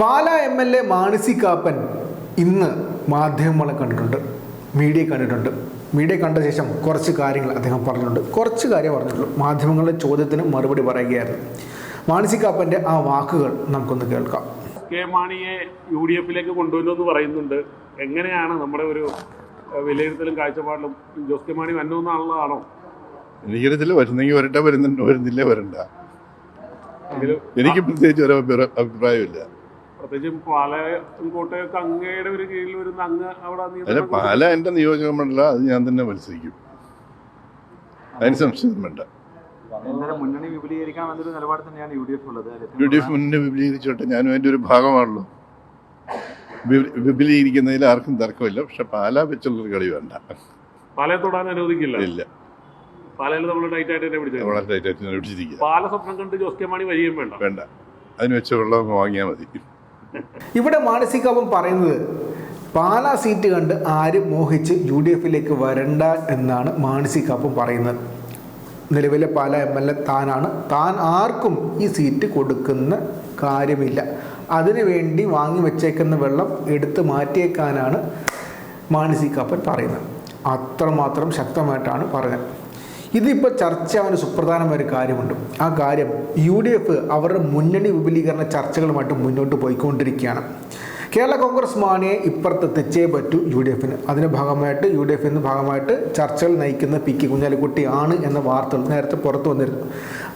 Pala M L A Mani C Kappan ഇന്ന് മാധ്യമങ്ങളെ കണ്ടിട്ടുണ്ട്. മീഡിയ കണ്ടിട്ടുണ്ട്. മീഡിയ കണ്ട ശേഷം കുറച്ച് കാര്യങ്ങൾ അദ്ദേഹം പറഞ്ഞിട്ടുണ്ട്. കുറച്ച് കാര്യം പറഞ്ഞിട്ടുള്ളൂ. മാധ്യമങ്ങളുടെ ചോദ്യത്തിന് മറുപടി പറയുകയായിരുന്നു. മാണിസി കാപ്പന്റെ ആ വാക്കുകൾ നമുക്കൊന്ന് കേൾക്കാം. കെ മാണിയെ യു ഡി എഫിലേക്ക് കൊണ്ടുവരുമെന്ന് പറയുന്നുണ്ട്. എങ്ങനെയാണ് നമ്മുടെ ഒരു വിലയിരുത്തലും കാഴ്ചപ്പാടിലും ജോസ് കെ മാണി വന്നുവെന്നുള്ളതാണോ? എനിക്കറിയത്തില്ല വരുന്നെങ്കിൽ വരട്ടെ വരുന്നുണ്ട് വരുന്നില്ലേ വരണ്ട. എനിക്ക് പ്രത്യേകിച്ച് ഒരു അഭിപ്രായമില്ല. പ്രത്യേകിച്ചും പാലയും കോട്ടയൊക്കെ അങ്ങയുടെ ഒരു കീഴിൽ വരുന്ന അങ്ങ് അവിടെ അല്ല പാല എന്റെ നിയോജക മണ്ഡല അത് ഞാൻ തന്നെ മത്സരിക്കും. അതിന് സംശയം വേണ്ട. മുന്നണി വിപുലീകരിക്കണം എന്നൊരു നിലപാട് തന്നെയാണ് യു ഡി എഫ് ഉള്ളത് യു ഡി എഫ് മുന്നേ വിപുലീകരിച്ചോട്ടെ. ഞാനും അതിന്റെ ഒരു ഭാഗമാണല്ലോ. വിപുലീകരിക്കുന്നതിൽ ആർക്കും തർക്കമില്ല. പക്ഷെ പാല വെച്ചുള്ളൊരു കളി വേണ്ട. പാലയെ തൊടാൻ അനുവദിക്കില്ല. ഇല്ല. പാലയിൽ നമ്മൾ ടൈറ്റ് ആയിട്ട് തന്നെ പിടിച്ചത് വളരെ ടൈറ്റായിട്ട് ഞാൻ പിടിച്ചിരിക്കുക. പാല സ്വപ്നം കണ്ട് ജോസ് കെ മാണി വരികയും വേണ്ട. വേണ്ട. അതിന് വെച്ച വെള്ളം വാങ്ങിയാൽ മതി. ഇവിടെ മാനസികാവും പറയുന്നത് പാലാ സീറ്റ് കണ്ട് ആരും മോഹിച്ച് യു ഡി എഫിലേക്ക് വരണ്ട എന്നാണ് മാനസികാപ്പം പറയുന്നത്. നിലവിലെ പാല എം എൽ എ താനാണ്. താൻ ആർക്കും ഈ സീറ്റ് കൊടുക്കുന്ന കാര്യമില്ല. അതിനുവേണ്ടി വാങ്ങി വെച്ചേക്കുന്ന വെള്ളം എടുത്ത് മാറ്റിയേക്കാനാണ് മാനസികാപ്പൻ പറയുന്നത്. അത്രമാത്രം ശക്തമായിട്ടാണ് പറഞ്ഞത് ഇതിപ്പോൾ ചർച്ചയാവുന്ന സുപ്രധാനമായ ഒരു കാര്യമുണ്ട്. ആ കാര്യം യു ഡി എഫ് അവരുടെ മുന്നണി വിപുലീകരണ ചർച്ചകളുമായിട്ട് മുന്നോട്ട് പോയിക്കൊണ്ടിരിക്കുകയാണ്. കേരള കോൺഗ്രസ് മാണിയെ ഇപ്പുറത്തെത്തിച്ചേ പറ്റൂ യു ഡി എഫിന്. അതിന്റെ ഭാഗമായിട്ട് യു ഡി എഫിന് ഭാഗമായിട്ട് ചർച്ചകൾ നയിക്കുന്ന പി കെ കുഞ്ഞാലിക്കുട്ടി ആണ് എന്ന വാർത്തകൾ നേരത്തെ പുറത്തു വന്നിരുന്നു.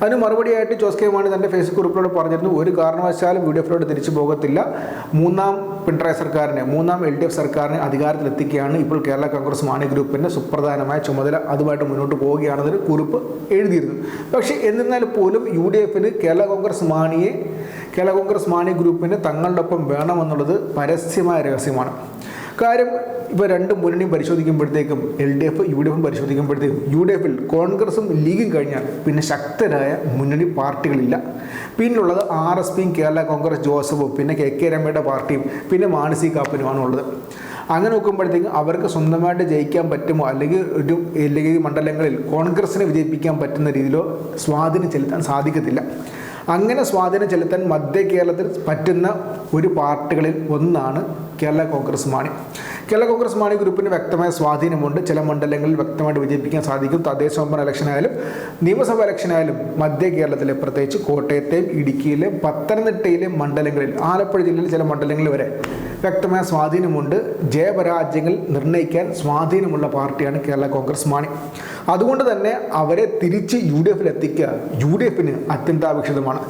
അതിന് മറുപടിയായിട്ട് ജോസ് കെ മാണി തന്റെ ഫേസ്ബുക്ക് ഗ്രൂപ്പിലൂടെ പറഞ്ഞിരുന്നു ഒരു കാരണവശാലും യു ഡി എഫിലോട് തിരിച്ചു പോകത്തില്ല. മൂന്നാം പിണറായി സർക്കാരിനെ മൂന്നാം എൽ ഡി എഫ് സർക്കാരിനെ അധികാരത്തിലെത്തിക്കുകയാണ് ഇപ്പോൾ കേരള കോൺഗ്രസ് മാണി ഗ്രൂപ്പിന്റെ സുപ്രധാനമായ ചുമതല. അതുമായിട്ട് മുന്നോട്ട് പോവുകയാണെന്നൊരു കുറിപ്പ് എഴുതിയിരുന്നു. പക്ഷേ എന്നിരുന്നാൽ പോലും യു ഡി എഫിന് കേരള കോൺഗ്രസ് മാണിയെ കേരള കോൺഗ്രസ് മാണി ഗ്രൂപ്പിന് തങ്ങളുടെ ഒപ്പം വേണമെന്നുള്ളത് പരസ്യമായ രഹസ്യമാണ്. കാര്യം ഇപ്പോൾ രണ്ട് മുന്നണിയും പരിശോധിക്കുമ്പോഴത്തേക്കും L D F U D എഫും പരിശോധിക്കുമ്പോഴത്തേക്കും യു ഡി എഫിൽ കോൺഗ്രസും ലീഗും കഴിഞ്ഞാൽ പിന്നെ ശക്തരായ മുന്നണി പാർട്ടികളില്ല. പിന്നുള്ളത് ആർ എസ് പിയും കേരള കോൺഗ്രസ് ജോസഫും പിന്നെ കെ കെ രമയുടെ പാർട്ടിയും പിന്നെ മാനസി കാപ്പനുമാണ് ഉള്ളത് അങ്ങനെ നോക്കുമ്പോഴത്തേക്കും അവർക്ക് സ്വന്തമായിട്ട് ജയിക്കാൻ പറ്റുമോ? അല്ലെങ്കിൽ ഒരു അല്ലെങ്കിൽ മണ്ഡലങ്ങളിൽ കോൺഗ്രസിനെ വിജയിപ്പിക്കാൻ പറ്റുന്ന രീതിയിലോ സ്വാധീനം ചെലുത്താൻ സാധിക്കത്തില്ല. അങ്ങനെ സ്വാധീനം ചെലുത്താൻ മധ്യ കേരളത്തിൽ പറ്റുന്ന ഒരു പാർട്ടികളിൽ ഒന്നാണ് കേരള കോൺഗ്രസ് മാണി. കേരള കോൺഗ്രസ് മാണി ഗ്രൂപ്പിന് വ്യക്തമായ സ്വാധീനമുണ്ട്. ചില മണ്ഡലങ്ങളിൽ വ്യക്തമായിട്ട് വിജയിപ്പിക്കാൻ സാധിക്കും. തദ്ദേശ സ്വയംഭരണ ഇലക്ഷനായാലും നിയമസഭാ ഇലക്ഷനായാലും മധ്യ കേരളത്തിലെ പ്രത്യേകിച്ച് കോട്ടയത്തെയും ഇടുക്കിയിലെയും പത്തനംതിട്ടയിലെയും മണ്ഡലങ്ങളിൽ ആലപ്പുഴ ജില്ലയിലെ ചില മണ്ഡലങ്ങളിൽ വരെ വ്യക്തമായ സ്വാധീനമുണ്ട്. ജയപരാജയങ്ങൾ നിർണയിക്കാൻ സ്വാധീനമുള്ള പാർട്ടിയാണ് കേരള കോൺഗ്രസ് മാണി. അതുകൊണ്ട് തന്നെ അവരെ തിരിച്ച് യു ഡി എഫിൽ എത്തിക്കുക യു ഡി എഫിന് അത്യന്താപേക്ഷിതമാണ്.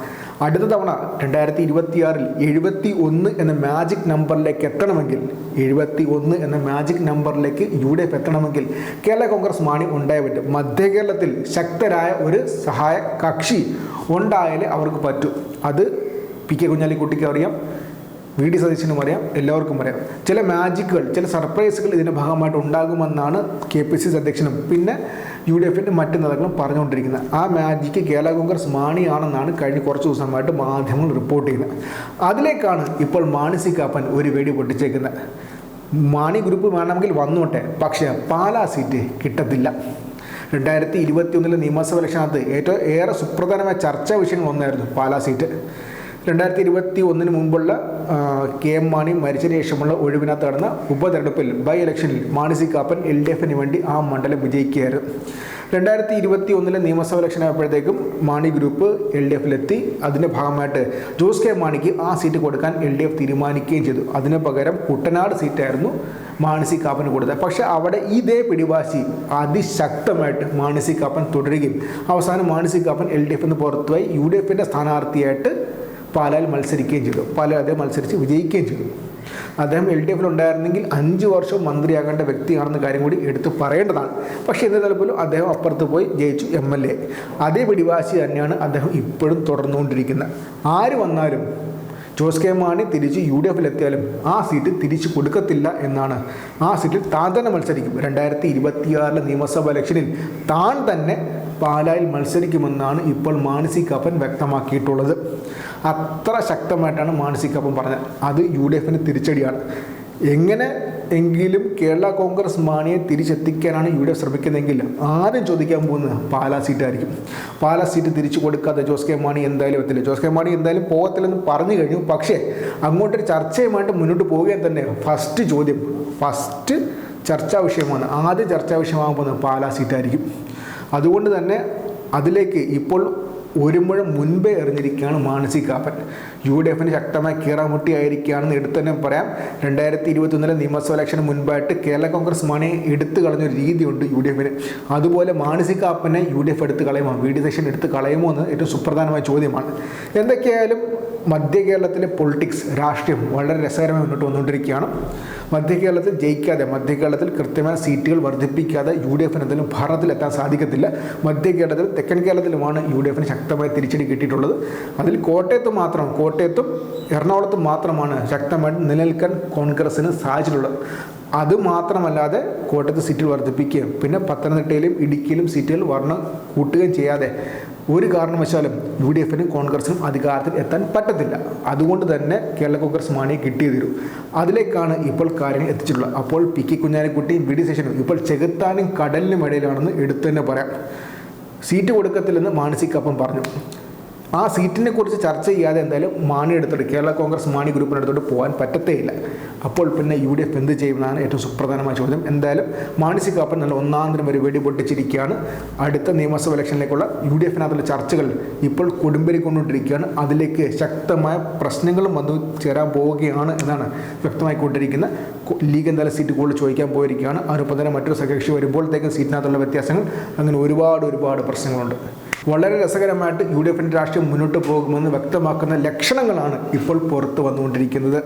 അടുത്ത തവണ രണ്ടായിരത്തി ഇരുപത്തിയാറിൽ എഴുപത്തി ഒന്ന് എന്ന മാജിക് നമ്പറിലേക്ക് എത്തണമെങ്കിൽ എഴുപത്തി ഒന്ന് എന്ന മാജിക് നമ്പറിലേക്ക് യു ഡി എഫ് എത്തണമെങ്കിൽ കേരള കോൺഗ്രസ് മാണി ഉണ്ടായേ പറ്റും. മധ്യ കേരളത്തിൽ ശക്തരായ ഒരു സഹായ കക്ഷി ഉണ്ടായാലേ അവർക്ക് പറ്റൂ. അത് പി കെ കുഞ്ഞാലിക്കുട്ടിക്ക് അറിയാം. വി ഡി സതീശനും അറിയാം എല്ലാവർക്കും അറിയാം. ചില മാജിക്കുകൾ ചില സർപ്രൈസുകൾ ഇതിന്റെ ഭാഗമായിട്ട് ഉണ്ടാകുമെന്നാണ് കെ പി സി സി അധ്യക്ഷനും പിന്നെ യു ഡി എഫിന്റെ മറ്റ് നേതാക്കളും പറഞ്ഞുകൊണ്ടിരിക്കുന്നത്. ആ മാജിക്ക് കേരള കോൺഗ്രസ് മാണിയാണെന്നാണ് കഴിഞ്ഞ കുറച്ച് ദിവസമായിട്ട് മാധ്യമങ്ങൾ റിപ്പോർട്ട് ചെയ്യുന്നത്. അതിലേക്കാണ് ഇപ്പോൾ മാനസി കാപ്പൻ ഒരു വെടി പൊട്ടിച്ചേക്കുന്നത്. മാണി ഗ്രൂപ്പ് വേണമെങ്കിൽ വന്നോട്ടെ പക്ഷേ പാലാ സീറ്റ് കിട്ടത്തില്ല. രണ്ടായിരത്തി ഇരുപത്തി ഒന്നിലെ നിയമസഭ ഇലക്ഷനകത്ത് ഏറ്റവും ഏറെ സുപ്രധാനമായ ചർച്ചാ വിഷയങ്ങൾ ഒന്നായിരുന്നു പാലാ സീറ്റ്. രണ്ടായിരത്തി ഇരുപത്തി ഒന്നിന് മുമ്പുള്ള കെ എം മാണി മരിച്ച ശേഷമുള്ള ഒഴിവിനകത്ത് നടന്ന ഉപതെരഞ്ഞെടുപ്പിൽ ബൈ ഇലക്ഷനിൽ Mani C Kappan L D എഫിന് വേണ്ടി ആ മണ്ഡലം വിജയിക്കുകയായിരുന്നു. രണ്ടായിരത്തി ഇരുപത്തി ഒന്നിലെ നിയമസഭ ഇലക്ഷൻ ആയപ്പോഴത്തേക്കും മാണി ഗ്രൂപ്പ് എൽ ഡി എഫിലെത്തി. അതിന്റെ ഭാഗമായിട്ട് ജോസ് കെ മാണിക്ക് ആ സീറ്റ് കൊടുക്കാൻ എൽ ഡി എഫ് തീരുമാനിക്കുകയും ചെയ്തു. അതിന് പകരം കുട്ടനാട് സീറ്റായിരുന്നു മാനസി കാപ്പന് കൊടുത്തത്. പക്ഷേ അവിടെ ഇതേ പിടിവാശി അതിശക്തമായിട്ട് മാനസി കാപ്പൻ തുടരുകയും അവസാനം മാനസി കാപ്പൻ എൽ ഡി എഫിൽ നിന്ന് പുറത്തുപോയി യു ഡി എഫിന്റെ സ്ഥാനാർത്ഥിയായിട്ട് പാലായിൽ മത്സരിക്കുകയും ചെയ്തു. പാലാൽ അദ്ദേഹം മത്സരിച്ച് വിജയിക്കുകയും ചെയ്തു. അദ്ദേഹം എൽ ഡി എഫിൽ ഉണ്ടായിരുന്നെങ്കിൽ അഞ്ച് വർഷം മന്ത്രിയാകേണ്ട വ്യക്തിയാണെന്ന കാര്യം കൂടി എടുത്ത് പറയേണ്ടതാണ്. പക്ഷേ എന്നിരുന്നാൽ പോലും അദ്ദേഹം അപ്പുറത്ത് പോയി ജയിച്ചു എം എൽ എ അതേ പിടിവാശി തന്നെയാണ് അദ്ദേഹം ഇപ്പോഴും തുടർന്നുകൊണ്ടിരിക്കുന്നത്. ആര് വന്നാലും ജോസ് കെ മാണി തിരിച്ച് യു ഡി എഫിലെത്തിയാലും ആ സീറ്റ് തിരിച്ചു കൊടുക്കത്തില്ല എന്നാണ്. ആ സീറ്റിൽ താൻ തന്നെ മത്സരിക്കും. രണ്ടായിരത്തി ഇരുപത്തിയാറിലെ നിയമസഭാ ഇലക്ഷനിൽ താൻ തന്നെ പാലായിൽ മത്സരിക്കുമെന്നാണ് ഇപ്പോൾ മാനസി കപ്പൻ വ്യക്തമാക്കിയിട്ടുള്ളത്. അത്ര ശക്തമായിട്ടാണ് മാനസികപ്പം പറഞ്ഞത്. അത് യു ഡി എഫിന് തിരിച്ചടിയാണ്. എങ്ങനെ എങ്കിലും കേരള കോൺഗ്രസ് മാണിയെ തിരിച്ചെത്തിക്കാനാണ് യു ഡി എഫ് ശ്രമിക്കുന്നതെങ്കിൽ ആദ്യം ചോദിക്കാൻ പോകുന്നത് പാലാ സീറ്റായിരിക്കും. പാലാ സീറ്റ് തിരിച്ചു കൊടുക്കാതെ ജോസ് കെ മാണി എന്തായാലും എത്തില്ല. ജോസ് കെ മാണി എന്തായാലും പോകത്തില്ലെന്ന് പറഞ്ഞു കഴിഞ്ഞു. പക്ഷേ അങ്ങോട്ടൊരു ചർച്ചയുമായിട്ട് മുന്നോട്ട് പോവുകയും തന്നെ ഫസ്റ്റ് ചോദ്യം. ഫസ്റ്റ് ചർച്ചാ വിഷയമാണ്. ആദ്യം ചർച്ചാ വിഷയമാകുമ്പോൾ പാലാ സീറ്റായിരിക്കും. അതുകൊണ്ട് തന്നെ അതിലേക്ക് ഇപ്പോൾ ഒരു മുഴം മുൻപേ എറിഞ്ഞിരിക്കുകയാണ് മാനസി കാപ്പൻ യു ഡി എഫിന് ശക്തമായ കീറാമുട്ടിയായിരിക്കുകയാണെന്ന് എടുത്തു തന്നെ പറയാം. രണ്ടായിരത്തി ഇരുപത്തൊന്നിലെ നിയമസഭ ഇലക്ഷന് മുൻപായിട്ട് കേരള കോൺഗ്രസ് മണി എടുത്തു കളഞ്ഞൊരു രീതിയുണ്ട് യു ഡി എഫിന്. അതുപോലെ മാനസി കാപ്പനെ യു ഡി എഫ് എടുത്ത് കളയുമോ? വി ഡി സെഷൻ എടുത്ത് കളയുമോ എന്ന് ഏറ്റവും സുപ്രധാനമായ ചോദ്യമാണ്. എന്തൊക്കെയായാലും മധ്യ കേരളത്തിലെ പൊളിറ്റിക്സ് രാഷ്ട്രീയം വളരെ രസകരമായി മുന്നോട്ട് വന്നുകൊണ്ടിരിക്കുകയാണ്. മധ്യ കേരളത്തിൽ ജയിക്കാതെ മധ്യ കേരളത്തിൽ കൃത്യമായ സീറ്റുകൾ വർദ്ധിപ്പിക്കാതെ യു ഡി എഫിന് എന്തെങ്കിലും ഭരണത്തിലെത്താൻ സാധിക്കത്തില്ല. മധ്യ കേരളത്തിൽ തെക്കൻ കേരളത്തിലുമാണ് യു ഡി എഫിന് ശക്തമായ തിരിച്ചടി കിട്ടിയിട്ടുള്ളത്. അതിൽ കോട്ടയത്ത് മാത്രം കോട്ടയത്തും എറണാകുളത്തും മാത്രമാണ് ശക്തമായിട്ട് നിലനിൽക്കാൻ കോൺഗ്രസ്സിന് സാധിച്ചിട്ടുള്ളത്. അത് മാത്രമല്ലാതെ കോട്ടയത്ത് സീറ്റുകൾ വർദ്ധിപ്പിക്കുകയും പിന്നെ പത്തനംതിട്ടയിലും ഇടുക്കിയിലും സീറ്റുകൾ വർണം കൂട്ടുകയും ചെയ്യാതെ ഒരു കാരണവശാലും യു ഡി എഫിനും കോൺഗ്രസിനും അധികാരത്തിൽ എത്താൻ പറ്റത്തില്ല. അതുകൊണ്ട് തന്നെ കേരള കോൺഗ്രസ് മാണിയെ കിട്ടിയേ തീരൂ അതിലേക്കാണ് ഇപ്പോൾ കാര്യങ്ങൾ എത്തിച്ചിട്ടുള്ളത്. അപ്പോൾ പി കെ കുഞ്ഞാലിക്കുട്ടിയും വി ഡി ശേഷനും ഇപ്പോൾ ചെകുത്താനും കടലിനും ഇടയിലാണെന്ന് എടുത്തു തന്നെ പറയാം. സീറ്റ് കൊടുക്കത്തില്ലെന്ന് മാനസികപ്പം പറഞ്ഞു. ആ സീറ്റിനെ കുറിച്ച് ചർച്ച ചെയ്യാതെ എന്തായാലും മാണി എടുത്തിട്ട് കേരള കോൺഗ്രസ് മാണി ഗ്രൂപ്പിനടുത്തോട്ട് പോകാൻ പറ്റത്തേയില്ല. അപ്പോൾ പിന്നെ യു ഡി എഫ് എന്ത് ചെയ്യുമെന്നാണ് ഏറ്റവും സുപ്രധാനമായ ചോദ്യം. എന്തായാലും മാണി കാപ്പൻ നല്ല ഒന്നാന്തരം ഒരു വെടി പൊട്ടിച്ചിരിക്കുകയാണ്. അടുത്ത നിയമസഭ ഇലക്ഷനിലേക്കുള്ള യു ഡി എഫിനകത്തുള്ള ചർച്ചകൾ ഇപ്പോൾ കൊടുമ്പിരിക്കൊണ്ടിരിക്കുകയാണ്. അതിലേക്ക് ശക്തമായ പ്രശ്നങ്ങളും വന്നു ചേരാൻ പോവുകയാണ് എന്നാണ് വ്യക്തമായി കൊണ്ടിരിക്കുന്നത്. ലീഗ് എന്തായാലും സീറ്റ് കൂടുതൽ ചോദിക്കാൻ പോയിരിക്കുകയാണ്. അതിനൊപ്പം തന്നെ മറ്റൊരു സഖ്യകക്ഷി വരുമ്പോഴത്തേക്കും സീറ്റിനകത്തുള്ള വ്യത്യാസങ്ങൾ അങ്ങനെ ഒരുപാട് ഒരുപാട് പ്രശ്നങ്ങളുണ്ട്. വളരെ രസകരമായിട്ട് യു ഡി എഫിന്റെ രാഷ്ട്രീയം മുന്നോട്ട് പോകുമെന്ന് വ്യക്തമാക്കുന്ന ലക്ഷണങ്ങളാണ് ഇപ്പോൾ പുറത്ത് വന്നുകൊണ്ടിരിക്കുന്നത്.